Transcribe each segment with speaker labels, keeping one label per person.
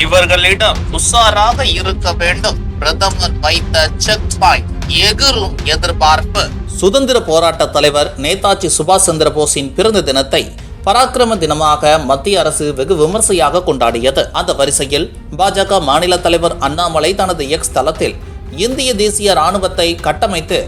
Speaker 1: இவர்களிடம் உஷாராக இருக்க வேண்டும். பிரதமர் வைத்த செக் பாயிண்ட் எகிரும் எதிர்பார்ப்பு. சுதந்திர போராட்ட தலைவர் நேதாஜி சுபாஷ் சந்திர போஸின் பிறந்த தினத்தை பராக்கிரம தினமாக மத்திய அரசு வெகு விமர்சையாக கொண்டாடியது. அந்த வரிசையில் பாஜக மாநில தலைவர் அண்ணாமலை தனது எக்ஸ் தளத்தில் இந்திய தேசிய ராணுவத்தை கட்டமைத்து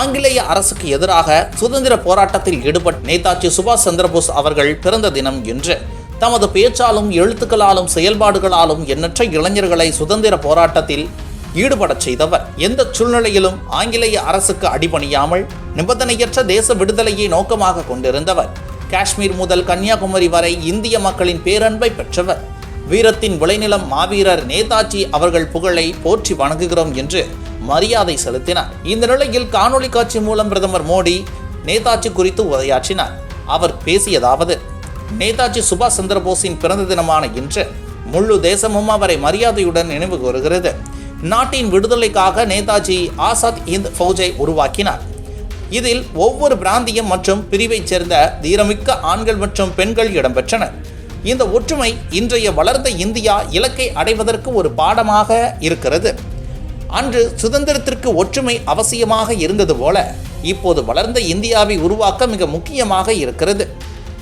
Speaker 1: ஆங்கிலேய அரசுக்கு எதிராக சுதந்திர போராட்டத்தில் ஈடுபட்ட நேதாஜி சுபாஷ் சந்திரபோஸ் அவர்கள் பிறந்த தினம் என்று தமது பேச்சாலும் எழுத்துக்களாலும் செயல்பாடுகளாலும் எண்ணற்ற இளைஞர்களை சுதந்திர போராட்டத்தில் ஈடுபடச் செய்தவர். எந்த சூழ்நிலையிலும் ஆங்கிலேய அரசுக்கு அடிபணியாமல் நிபந்தனையற்ற தேச விடுதலையை நோக்கமாக கொண்டிருந்தவர். காஷ்மீர் முதல் கன்னியாகுமரி வரை இந்திய மக்களின் பேரன்பை பெற்றவர். வீரத்தின் விளைநிலம் மாவீரர் நேதாஜி அவர்கள் புகழை போற்றி வணங்குகிறோம் என்று மரியாதை செலுத்தினார். இந்த நிலையில் காணொளி காட்சி மூலம் பிரதமர் மோடி நேதாஜி குறித்து உரையாற்றினார். அவர் பேசியதாவது நேதாஜி சுபாஷ் சந்திரபோஸின் பிறந்த தினமான இன்று முழு தேசமும் அவரை மரியாதையுடன் நினைவு கூறுகிறது. நாட்டின் விடுதலைக்காக நேதாஜி ஆசாத் இந்த் ஃபௌஜை உருவாக்கினார். இதில் ஒவ்வொரு பிராந்தியம் மற்றும் பிரிவைச் சேர்ந்த தீரமிக்க ஆண்கள் மற்றும் பெண்கள் இடம்பெற்றனர். இந்த ஒற்றுமை இன்றைய வளர்ந்த இந்தியா இலக்கை அடைவதற்கு ஒரு பாடமாக இருக்கிறது. அன்று சுதந்திரத்திற்கு ஒற்றுமை அவசியமாக இருந்தது போல இப்போது வளர்ந்த இந்தியாவை உருவாக்க மிக முக்கியமாக இருக்கிறது.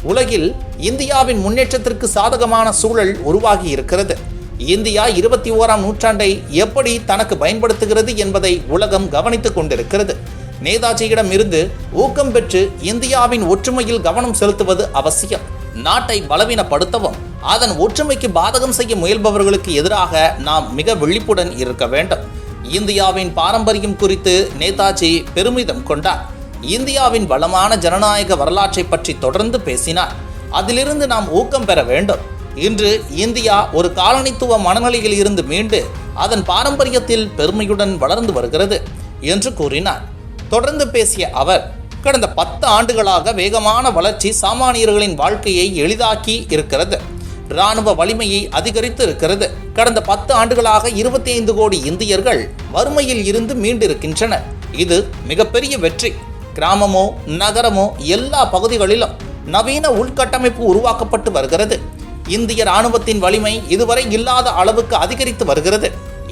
Speaker 1: உலகில் இந்தியாவின் முன்னேற்றத்திற்கு சாதகமான சூழல் உருவாகி இருக்கிறது. இந்தியா இருபத்தி ஓராம் நூற்றாண்டை எப்படி தனக்கு பயன்படுத்துகிறது என்பதை உலகம் கவனித்துக் கொண்டிருக்கிறது. நேதாஜியிடம் இருந்து ஊக்கம் பெற்று இந்தியாவின் ஒற்றுமையில் கவனம் செலுத்துவது அவசியம். நாட்டை பலவீனப்படுத்தவும் அதன் ஒற்றுமைக்கு பாதகம் செய்ய முயல்பவர்களுக்கு எதிராக நாம் மிக விழிப்புடன் இருக்க வேண்டும். இந்தியாவின் பாரம்பரியம் குறித்து நேதாஜி பெருமிதம் கொண்டார். இந்தியாவின் வளமான ஜனநாயக வரலாற்றை பற்றி தொடர்ந்து பேசினார். அதிலிருந்து நாம் ஊக்கம் பெற வேண்டும். இன்று இந்தியா ஒரு காலனித்துவ மனநிலையில் இருந்து மீண்டு அதன் பாரம்பரியத்தில் பெருமையுடன் வளர்ந்து வருகிறது என்று கூறினார். தொடர்ந்து பேசிய அவர் கடந்த பத்து ஆண்டுகளாக வேகமான வளர்ச்சி சாமானியர்களின் வாழ்க்கையை எளிதாக்கி இருக்கிறது. இராணுவ வலிமையை அதிகரித்து இருக்கிறது. கடந்த பத்து ஆண்டுகளாக இருபத்தி ஐந்து கோடி இந்தியர்கள் வறுமையில் இருந்து மீண்டிருக்கின்றனர். இது மிகப்பெரிய வெற்றி. கிராமமோ நகரமோ எல்லா பகுதிகளிலும் நவீன உள்கட்டமைப்பு உருவாக்கப்பட்டு வருகிறது. இந்திய ராணுவத்தின் வலிமை இதுவரை இல்லாத அளவுக்கு அதிகரித்து வருகிறது.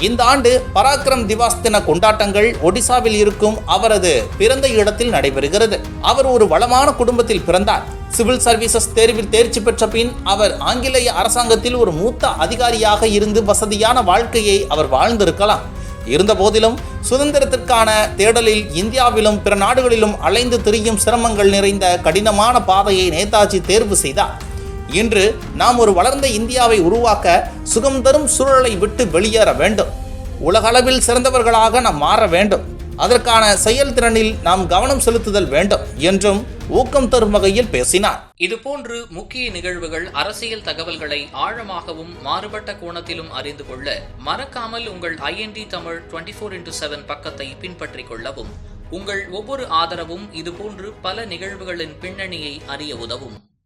Speaker 1: இந்த ஆண்டு பராக்கிரம் திவாஸ் தின கொண்டாட்டங்கள் ஒடிசாவில் இருக்கும் அவரது பிறந்த இடத்தில் நடைபெறுகிறது. அவர் ஒரு வளமான குடும்பத்தில் பிறந்தார். சிவில் சர்வீசஸ் தேர்வில் தேர்ச்சி பெற்ற பின் அவர் ஆங்கிலேய அரசாங்கத்தில் ஒரு மூத்த அதிகாரியாக இருந்து வசதியான வாழ்க்கையை அவர் வாழ்ந்திருக்கலாம். இருந்தபோதிலும் சுதந்திரத்திற்கான தேடலில் இந்தியாவிலும் பிற நாடுகளிலும் அலைந்து திரியும் சிரமங்கள் நிறைந்த கடினமான பாதையை நேதாஜி தேர்வு செய்தார். இன்று நாம் ஒரு வளர்ந்த இந்தியாவை உருவாக்க சுகம் தரும் சூழலை விட்டு வெளியேற வேண்டும். உலகளவில் சிறந்தவர்களாக நாம் மாற வேண்டும். அதற்கான செயல்திறனில் நாம் கவனம் செலுத்துதல் வேண்டும் என்றும் ஊக்கம் தரும் வகையில் பேசினார்.
Speaker 2: இதுபோன்று முக்கிய நிகழ்வுகள் அரசியல் தகவல்களை ஆழமாகவும் மாறுபட்ட கோணத்திலும் அறிந்து கொள்ள மறக்காமல் உங்கள் IND Tamil twenty four into seven பக்கத்தை பின்பற்றிக் கொள்ளவும். உங்கள் ஒவ்வொரு ஆதரவும் இதுபோன்று பல நிகழ்வுகளின் பின்னணியை அறிய உதவும்.